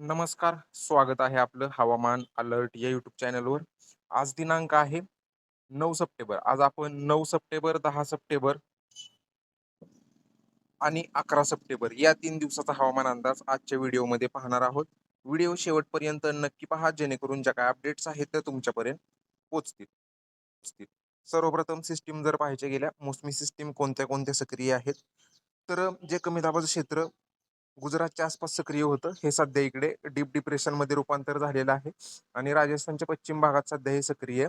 नमस्कार स्वागत आहे आपलं हवामान अलर्ट या युट्यूब चॅनलवर आज दिनांक आहे नऊ सप्टेंबर. आज आपण नऊ सप्टेंबर दहा सप्टेंबर आणि अकरा सप्टेंबर या तीन दिवसाचा हवामान अंदाज आजच्या व्हिडिओमध्ये पाहणार आहोत. व्हिडिओ शेवटपर्यंत नक्की पहा जेणेकरून ज्या काय अपडेट्स आहेत त्या तुमच्यापर्यंत पोचतील पोचतील. सर्वप्रथम सिस्टीम जर पाहायच्या गेल्या मोसमी सिस्टीम कोणत्या कोणत्या सक्रिय आहेत? तर जे कमी दाबाचं क्षेत्र गुजरातच्या आसपास सक्रिय होतं. हे सध्या इकडे डीप डिप्रेशनमध्ये रूपांतर झालेलं आहे आणि राजस्थानच्या पश्चिम भागात सध्या हे सक्रिय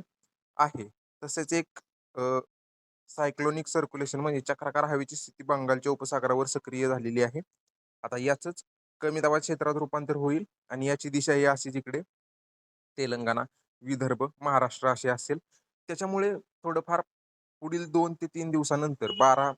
आहे. तसेच एक सायक्लोनिक सर्क्युलेशन म्हणजे चक्राकार हवेची स्थिती बंगालच्या उपसागरावर सक्रिय झालेली आहे. आता याचंच कमी दाबा क्षेत्रात रूपांतर होईल आणि याची दिशा ही अशी जिकडे तेलंगणा विदर्भ महाराष्ट्र असे असेल. त्याच्यामुळे थोडंफार पुढील दोन ते तीन दिवसानंतर बारा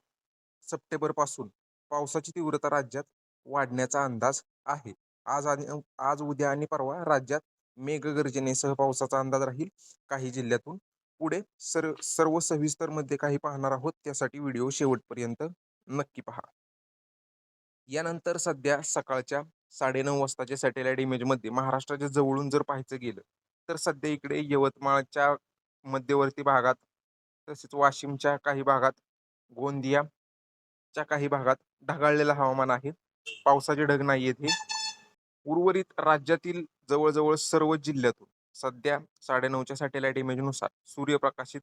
सप्टेंबरपासून पावसाची तीव्रता राज्यात वाढण्याचा अंदाज आहे. आज आणि आज उद्या आणि परवा राज्यात मेघगर्जनेसह पावसाचा अंदाज राहील काही जिल्ह्यातून. पुढे सर सर्व सविस्तरमध्ये काही पाहणार आहोत त्यासाठी व्हिडिओ शेवटपर्यंत नक्की पहा. यानंतर सध्या सकाळच्या साडेनऊ वाजताच्या सॅटेलाइट इमेजमध्ये महाराष्ट्राच्या जवळून जर पाहायचं गेलं तर सध्या इकडे यवतमाळच्या मध्यवर्ती भागात तसेच वाशिमच्या काही भागात गोंदियाच्या काही भागात ढगाळलेलं हवामान आहे. पावसाचे ढग नाही येत हे. उर्वरित राज्यातील जवळजवळ सर्व जिल्ह्यातून सध्या साडेनऊच्या सॅटेलाइट इमेजनुसार सूर्यप्रकाशित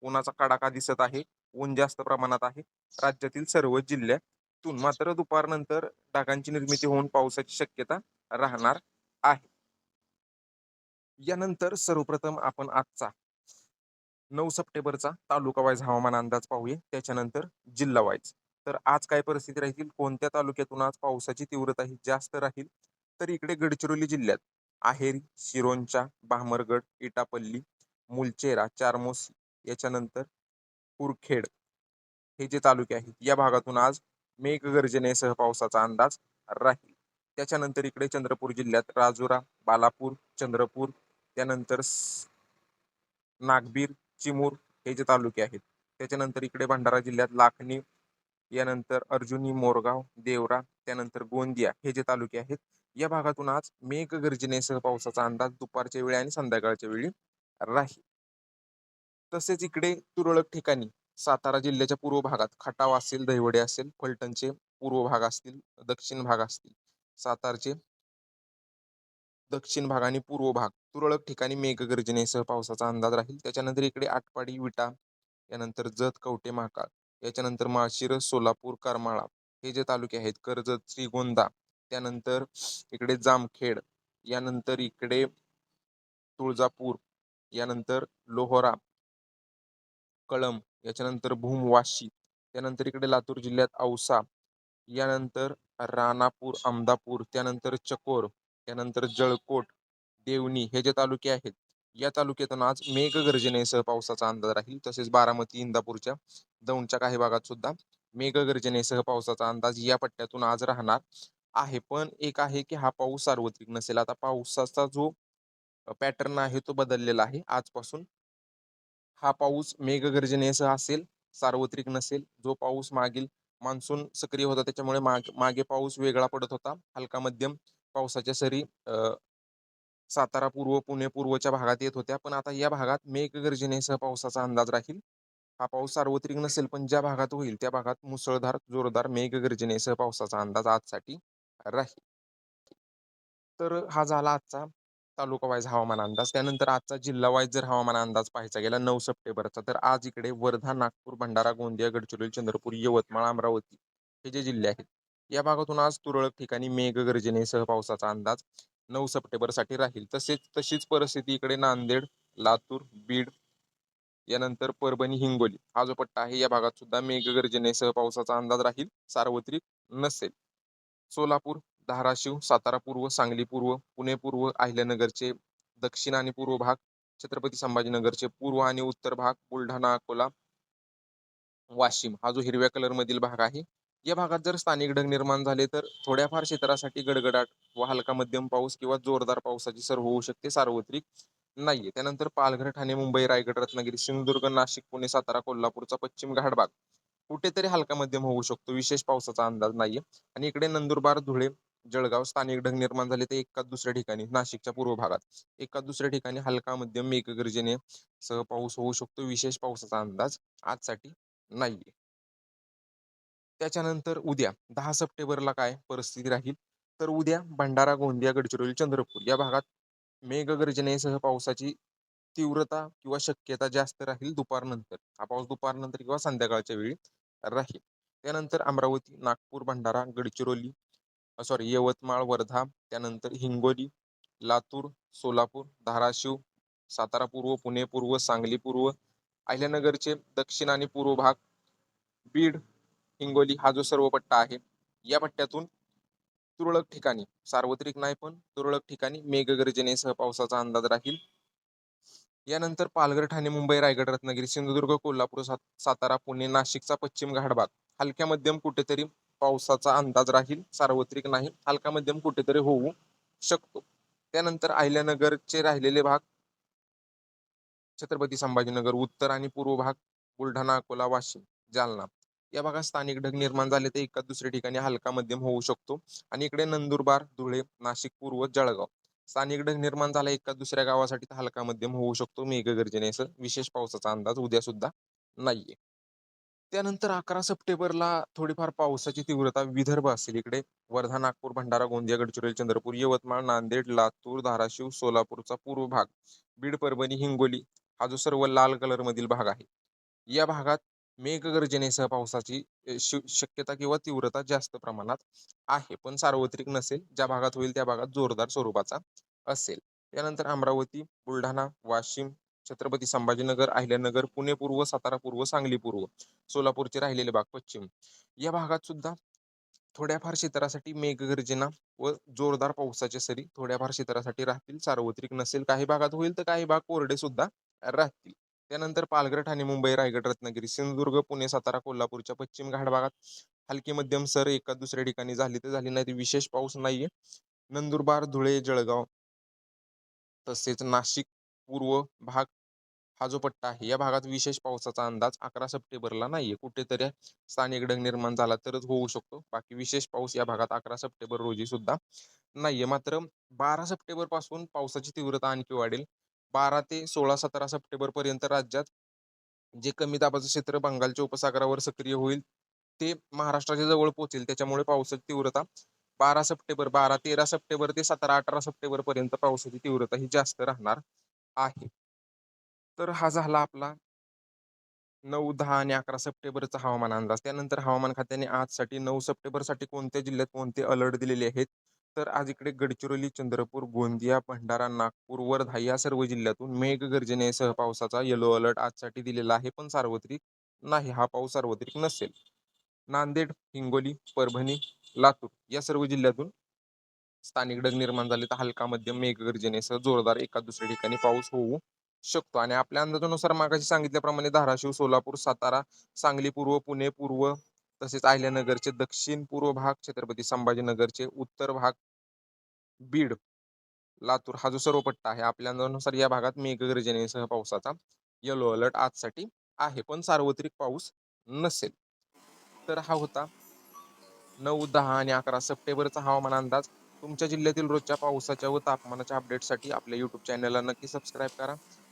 उन्हाचा कडाका दिसत आहे. ऊन जास्त प्रमाणात आहे. राज्यातील सर्व जिल्ह्यातून मात्र दुपारनंतर ढगांची निर्मिती होऊन पावसाची शक्यता राहणार आहे. यानंतर सर्वप्रथम आपण आजचा नऊ सप्टेंबरचा तालुका वाईज हवामान अंदाज पाहूया. त्याच्यानंतर जिल्हा वाईज. तर आज काय परिस्थिती राहील? कोणत्या तालुक्यातून आज पावसाची तीव्रता ही जास्त राहील? तर इकडे गडचिरोली जिल्ह्यात आहेरी शिरोंचा भामरगड इटापल्ली मुलचेरा चारमोसी याच्यानंतर कुरखेड हे जे तालुके आहेत या भागातून आज मेघगर्जनेसह पावसाचा अंदाज राहील. त्याच्यानंतर इकडे चंद्रपूर जिल्ह्यात राजुरा बालापूर चंद्रपूर त्यानंतर नागबीर चिमूर हे जे तालुके आहेत त्याच्यानंतर इकडे भंडारा जिल्ह्यात लाखणी यानंतर अर्जुनी मोरगाव देवरा त्यानंतर गोंदिया हे जे तालुके आहेत या भागातून आज मेघगर्जनेसह पावसाचा अंदाज दुपारच्या वेळी आणि संध्याकाळच्या वेळी राहील. तसेच इकडे तुरळक ठिकाणी सातारा जिल्ह्याच्या पूर्व भागात खटाव असेल दहिवडे असेल फलटणचे पूर्व भाग असतील दक्षिण भाग असतील सातारचे दक्षिण भाग आणि पूर्व भाग तुरळक ठिकाणी मेघगर्जनेसह पावसाचा अंदाज राहील. त्याच्यानंतर इकडे आटपाडी विटा यानंतर जत कवटे महाकाळ याच्यानंतर माळशिरस सोलापूर करमाळा हे जे तालुके आहेत कर्जत श्रीगोंदा त्यानंतर इकडे जामखेड यानंतर इकडे तुळजापूर यानंतर लोहरा कळम याच्यानंतर भूम वाशी त्यानंतर इकडे लातूर जिल्ह्यात औसा यानंतर राणापूर अमदापूर त्यानंतर चकोर त्यानंतर जळकोट देवणी हे जे तालुके आहेत या तालुक्यातून आज मेघगर्जनेसह पावसाचा अंदाज राहील. तसेच बारामती इंदापूरच्या दौंडच्या काही भागात सुद्धा मेघगर्जनेसह पावसाचा अंदाज या पट्ट्यातून आज राहणार आहे. पण एक आहे की हा पाऊस सार्वत्रिक नसेल. आता पावसाचा जो पॅटर्न आहे तो बदललेला आहे. आजपासून हा पाऊस मेघगर्जनेसह असेल सार्वत्रिक नसेल जो पाऊस मागील मान्सून सक्रिय होता त्याच्यामुळे माग मागे पाऊस वेगळा पडत होता. हलका मध्यम पावसाच्या सरी सातारा पूर्व पुणे पूर्वच्या भागात येत होत्या. पण आता या भागात मेघगर्जनेसह पावसाचा अंदाज राहील. हा पाऊस सार्वत्रिक नसेल पण ज्या भागात होईल त्या भागात मुसळधार जोरदार मेघगर्जनेसह पावसाचा अंदाज आजसाठी राहील. तर हा झाला आजचा तालुका वाईज हवामान अंदाज. त्यानंतर आजचा जिल्हा वाईज जर हवामान अंदाज पाहायचा गेला नऊ सप्टेंबरचा तर आज इकडे वर्धा नागपूर भंडारा गोंदिया गडचिरोली चंद्रपूर यवतमाळ अमरावती हे जे जिल्हे आहेत या भागातून आज तुरळक ठिकाणी मेघगर्जनेसह पावसाचा अंदाज नऊ सप्टेंबरसाठी राहील. तसेच तशीच परिस्थिती इकडे नांदेड लातूर बीड यानंतर परभणी हिंगोली. हा जो पट्टा आहे या भागात सुद्धा मेघगर्जनेसह पावसाचा अंदाज राहील सार्वत्रिक नसेल. सोलापूर धाराशिव सातारा पूर्व सांगली पूर्व पुणे पूर्व अहिल्यानगरचे दक्षिण आणि पूर्व भाग छत्रपती संभाजीनगरचे पूर्व आणि उत्तर भाग बुलढाणा अकोला वाशिम. हा जो हिरव्या कलर मधील भाग आहे या भागात जर स्थानिक ढग निर्माण झाले तर थोड्याफार क्षेत्रासाठी गडगडाट व हलका मध्यम पाऊस किंवा जोरदार पावसाची सर होऊ शकते सार्वत्रिक नाहीये. त्यानंतर पालघर ठाणे मुंबई रायगड रत्नागिरी सिंधुदुर्ग नाशिक पुणे सातारा कोल्हापूरचा पश्चिम घाट भाग कुठेतरी हलका मध्यम होऊ शकतो. विशेष पावसाचा अंदाज नाहीये. आणि इकडे नंदुरबार धुळे जळगाव स्थानिक ढग निर्माण झाले ते एका दुसऱ्या ठिकाणी नाशिकच्या पूर्व भागात एका दुसऱ्या ठिकाणी हलका मध्यम मेघगर्जने सह पाऊस होऊ शकतो. विशेष पावसाचा अंदाज आजसाठी नाहीये. त्याच्यानंतर उद्या दहा सप्टेंबरला काय परिस्थिती राहील? तर उद्या भंडारा गोंदिया गडचिरोली चंद्रपूर या भागात मेघगर्जनेसह पावसाची तीव्रता किंवा शक्यता जास्त राहील दुपारनंतर. हा पाऊस दुपारनंतर किंवा संध्याकाळच्या वेळी राहील. त्यानंतर अमरावती नागपूर भंडारा गडचिरोली सॉरी यवतमाळ वर्धा त्यानंतर हिंगोली लातूर सोलापूर धाराशिव सातारा पूर्व पुणे पूर्व सांगली पूर्व अहिल्यानगरचे दक्षिण आणि पूर्व भाग बीड हिंगोली हा जो सर्व पट्टा आहे या पट्ट्यातून तुरळक ठिकाणी. सार्वत्रिक नाही पण तुरळक ठिकाणी मेघगर्जनेसह पावसाचा अंदाज राहील. यानंतर पालघर ठाणे मुंबई रायगड रत्नागिरी सिंधुदुर्ग कोल्हापूर सातारा पुणे नाशिकचा पश्चिम घाट भाग. हलक्या मध्यम कुठेतरी पावसाचा अंदाज राहील. सार्वत्रिक नाही. हलका मध्यम कुठेतरी होऊ शकतो. त्यानंतर अहिल्यानगरचे राहिलेले भाग. छत्रपती संभाजीनगर उत्तर आणि पूर्व भाग. बुलढाणा अकोला वाशिम जालना. या भागात स्थानिक ढग निर्माण झाले तर एका दुसऱ्या ठिकाणी हलका मध्यम होऊ शकतो. आणि इकडे नंदुरबार धुळे नाशिक पूर्व जळगाव. स्थानिक ढग निर्माण झाला एका दुसऱ्या गावासाठी तर हलका मध्यम होऊ शकतो. मेघगर्जनेसह विशेष पावसाचा अंदाज उद्या सुद्धा नाहीये. त्यानंतर अकरा सप्टेंबरला थोडीफार पावसाची तीव्रता विदर्भ असेल इकडे. वर्धा नागपूर भंडारा गोंदिया गडचिरोली चंद्रपूर यवतमाळ नांदेड लातूर धाराशिव सोलापूरचा पूर्व भाग बीड परभणी हिंगोली हा जो सर्व लाल कलर मधील भाग आहे. या भागात मेघगर्जनेसह पावसाची श- शक्यता किंवा तीव्रता जास्त प्रमाणात आहे. पण सार्वत्रिक नसेल ज्या भागात होईल त्या भागात जोरदार स्वरूपाचा असेल. त्यानंतर अमरावती बुलढाणा वाशिम छत्रपती संभाजीनगर अहिल्यानगर पुणे पूर्व सातारा पूर्व सांगली पूर्व सोलापूरचे राहिलेले भाग पश्चिम. या भागात सुद्धा थोड्याफार क्षेत्रासाठी मेघगर्जना व जोरदार पावसाच्या सरी थोड्याफार क्षेत्रासाठी राहतील. सार्वत्रिक नसेल काही भागात होईल तर काही भाग कोरडे सुद्धा राहतील. त्यानंतर पालघर ठाणे मुंबई रायगड रत्नागिरी सिंधुदुर्ग पुणे सातारा कोल्हापूरच्या पश्चिम घाट भागात हलकी मध्यम सर एका दुसऱ्या ठिकाणी झाली तर झाली नाही विशेष पाऊस नाहीये. नंदुरबार धुळे जळगाव तसेच नाशिक पूर्व भाग हा जो पट्टा आहे या भागात विशेष पावसाचा अंदाज अकरा सप्टेंबरला नाहीये. कुठेतरी स्थानिक ढग निर्माण झाला तरच होऊ शकतो. बाकी विशेष पाऊस या भागात अकरा सप्टेंबर रोजी सुद्धा नाहीये. मात्र बारा सप्टेंबरपासून पावसाची तीव्रता आणखी वाढेल. बारा ते सोळा सतरा सप्टेंबर पर्यंत राज्यात जे कमी दाबाचं क्षेत्र बंगालच्या उपसागरावर सक्रिय होईल ते महाराष्ट्राच्या जवळ पोहोचेल. त्याच्यामुळे पावसाची तीव्रता बारा सप्टेंबर बारा तेरा सप्टेंबर ते सतरा अठरा सप्टेंबर पर्यंत पावसाची तीव्रता ही जास्त राहणार आहे. तर हा झाला आपला नऊ दहा आणि अकरा सप्टेंबरचा हवामान अंदाज. त्यानंतर हवामान खात्याने आजसाठी नऊ सप्टेंबरसाठी कोणत्या जिल्ह्यात कोणते अलर्ट दिलेले आहेत? तर आज इकडे गडचिरोली चंद्रपूर गोंदिया भंडारा नागपूर वर्धा या सर्व जिल्ह्यातून मेघगर्जनेसह पावसाचा येलो अलर्ट आजसाठी दिलेला आहे. पण सार्वत्रिक नाही हा पाऊस सार्वत्रिक नसेल. नांदेड हिंगोली परभणी लातूर या सर्व जिल्ह्यातून स्थानिक ढग निर्माण झाले. तर हलका मध्यम मेघगर्जनेसह जोरदार एका दुसऱ्या ठिकाणी पाऊस होऊ शकतो. आणि आपल्या अंदाजानुसार मागाशी सांगितल्याप्रमाणे धाराशिव सोलापूर सातारा सांगली पूर्व पुणे पूर्व तसेच अहिल्यानगरचे दक्षिण पूर्व भाग छत्रपती संभाजीनगरचे उत्तर भाग बीड लातूर हा जो सर्व पट्टा आहे आपल्या अंदाजानुसार या भागात मेघगर्जनेसह पावसाचा येलो अलर्ट आजसाठी आहे. पण सार्वत्रिक पाऊस नसेल. तर हा होता नऊ दहा आणि अकरा सप्टेंबरचा हवामान अंदाज. तुमच्या जिल्ह्यातील रोजच्या पावसाच्या व तापमानाच्या अपडेटसाठी आपल्या यूट्यूब चॅनलला नक्की सबस्क्राईब करा.